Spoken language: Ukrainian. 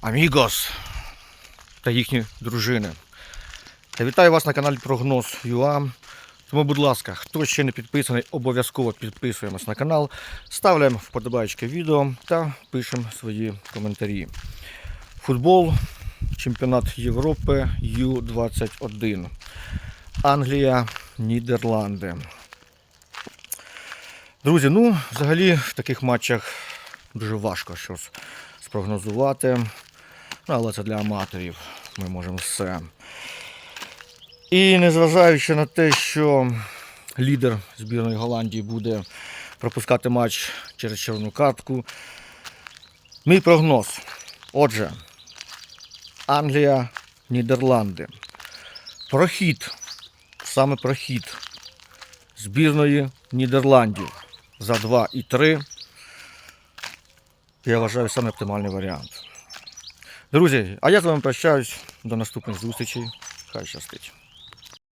Амігос та їхні дружини. Та вітаю вас на каналі Прогноз ЮА. Тому, будь ласка, хто ще не підписаний, обов'язково підписуємось на канал, ставляємо вподобайки відео та пишемо свої коментарі. Футбол, чемпіонат Європи Ю-21. Англія, Нідерланди. Друзі, ну, взагалі в таких матчах дуже важко щось спрогнозувати. Але це для аматорів. Ми можемо все. І незважаючи на те, що лідер збірної Голландії буде пропускати матч через червону картку. Мій прогноз. Отже, Англія, Нідерланди. Прохід, саме прохід збірної Нідерландів за 2 і 3. Я вважаю саме оптимальний варіант. Друзі, а я з вами прощаюсь. До наступних зустрічей. Хай щастить.